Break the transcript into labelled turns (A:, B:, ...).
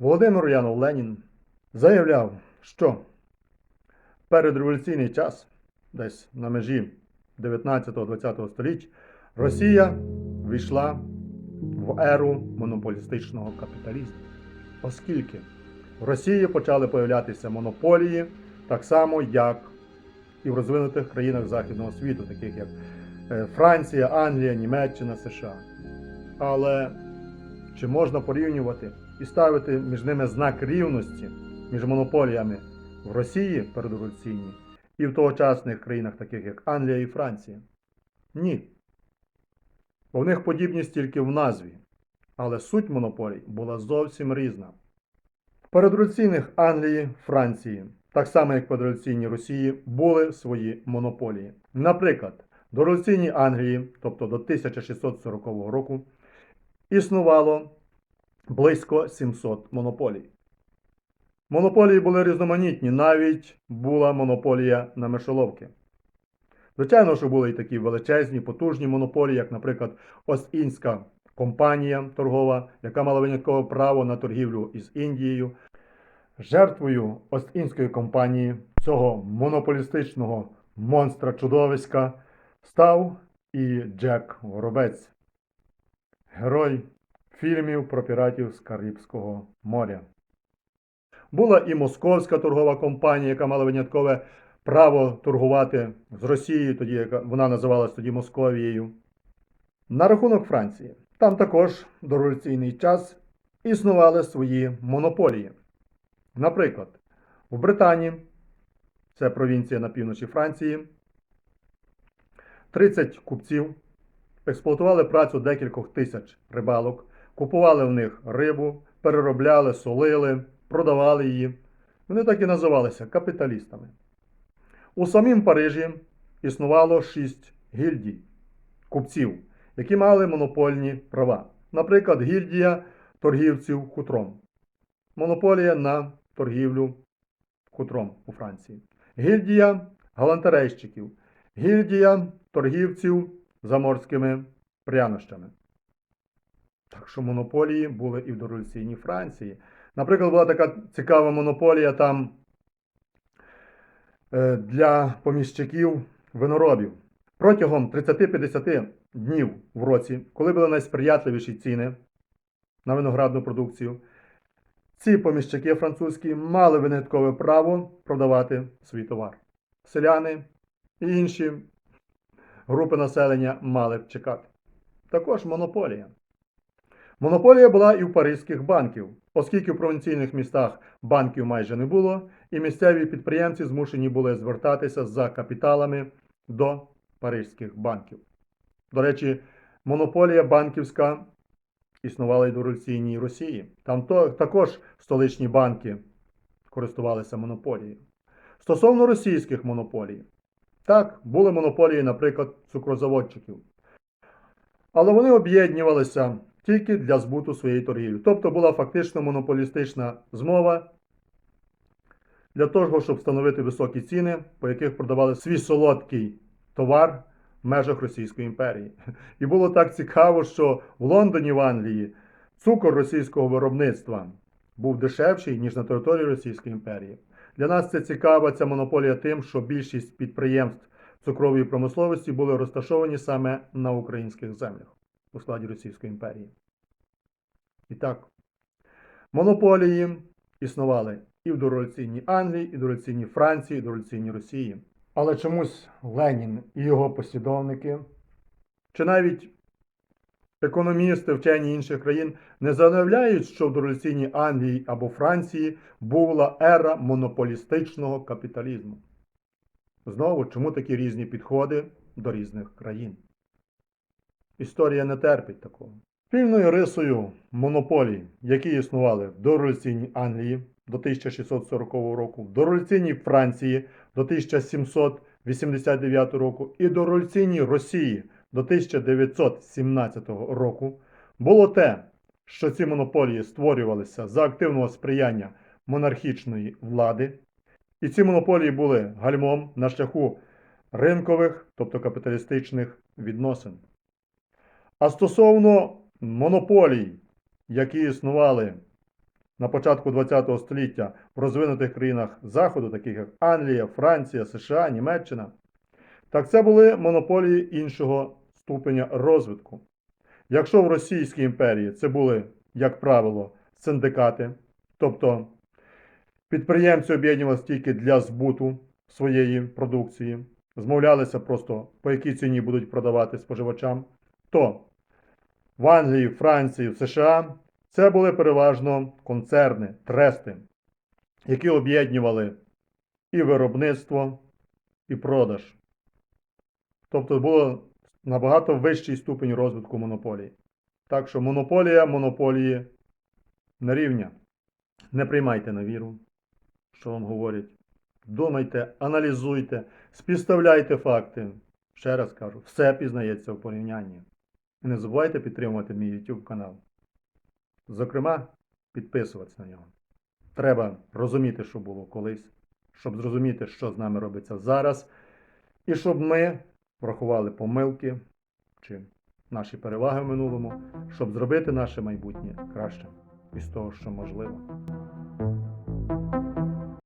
A: Володимир Янов Ленін заявляв, що передреволюційний час, десь на межі 19-20 століть, Росія війшла в еру монополістичного капіталізму, оскільки в Росії почали появлятися монополії, так само, як і в розвинутих країнах Західного світу, таких як е, Франція, Англія, Німеччина, США. Але чи можна порівнювати і ставити між ними знак рівності між монополіями в Росії передреволюційній і в тогочасних країнах, таких як Англія і Франція? Ні. Бо в них подібність тільки в назві. Але суть монополій була зовсім різна. В передреволюційних Англії, Франції, так само як в передреволюційній Росії, були свої монополії. Наприклад, в дореволюційній Англії, тобто до 1640 року, існувало близько 700 монополій. Монополії були різноманітні, навіть була монополія на мишоловки. Звичайно, що були і такі величезні, потужні монополії, як, наприклад, Ост-Індська компанія торгова, яка мала виняткове право на торгівлю із Індією. Жертвою Ост-Індської компанії цього монополістичного монстра чудовиська став і Джек Воробець, герой фільмів про піратів з Карибського моря. Була і московська торгова компанія, яка мала виняткове право торгувати з Росією, тоді яка вона називалась тоді Московією. На рахунок Франції. Там також до революційний час існували свої монополії. Наприклад, в Британії, це провінція на півночі Франції, 30 купців експлуатували працю декількох тисяч рибалок, купували в них рибу, переробляли, солили, продавали її. Вони так і називалися капіталістами. У самім Парижі існувало 6 гільдій купців, які мали монопольні права. Наприклад, гільдія торгівців хутром. Монополія на торгівлю хутром у Франції. Гільдія галантерейщиків. Гільдія торгівців заморськими прянощами. Так що монополії були і в дореволюційній Франції. Наприклад, була така цікава монополія там е, для поміщиків виноробів. Протягом 30-50 днів в році, коли були найсприятливіші ціни на виноградну продукцію, ці поміщики французькі мали виняткове право продавати свій товар. Селяни і інші групи населення мали б чекати. Також монополія. Монополія була і в паризьких банків, оскільки в провінційних містах банків майже не було, і місцеві підприємці змушені були звертатися за капіталами до паризьких банків. До речі, монополія банківська існувала і до революційній Росії. Там то, також столичні банки користувалися монополією. Стосовно російських монополій, так, були монополії, наприклад, цукрозаводчиків. Але вони об'єднувалися тільки для збуту своєї торгівлі. Тобто була фактично монополістична змова для того, щоб встановити високі ціни, по яких продавали свій солодкий товар в межах Російської імперії. І було так цікаво, що в Лондоні, в Англії, цукор російського виробництва був дешевший, ніж на території Російської імперії. Для нас це цікава ця монополія тим, що більшість підприємств цукрової промисловості були розташовані саме на українських землях у складі Російської імперії. І так, монополії існували і в дореволюційній Англії, і в дореволюційній Франції, і в дореволюційній Росії. Але чомусь Ленін і його послідовники, чи навіть економісти, вчені інших країн не заявляють, що в дореволюційній Англії або Франції була ера монополістичного капіталізму. Знову, чому такі різні підходи до різних країн? Історія не терпить такого. Спільною рисою монополій, які існували в дореволюційній Англії до 1640 року, в дореволюційній Франції до 1789 року і дореволюційній Росії до 1917 року, було те, що ці монополії створювалися за активного сприяння монархічної влади, і ці монополії були гальмом на шляху ринкових, тобто капіталістичних відносин. А стосовно монополій, які існували на початку ХХ століття в розвинутих країнах Заходу, таких як Англія, Франція, США, Німеччина, так це були монополії іншого ступеня розвитку. Якщо в Російській імперії це були, як правило, синдикати, тобто підприємці об'єднувалися тільки для збуту своєї продукції, змовлялися просто по якій ціні будуть продавати споживачам, то в Англії, Франції, в США це були переважно концерни, трести, які об'єднували і виробництво, і продаж. Тобто було набагато вищий ступень розвитку монополії. Так що монополія монополії не рівня. Не приймайте на віру, що вам говорять. Думайте, аналізуйте, співставляйте факти. Ще раз кажу, все пізнається в порівнянні. І не забувайте підтримувати мій YouTube канал. Зокрема, підписуватися на нього. Треба розуміти, що було колись, щоб зрозуміти, що з нами робиться зараз, і щоб ми врахували помилки чи наші переваги в минулому, щоб зробити наше майбутнє кращим із того, що можливо.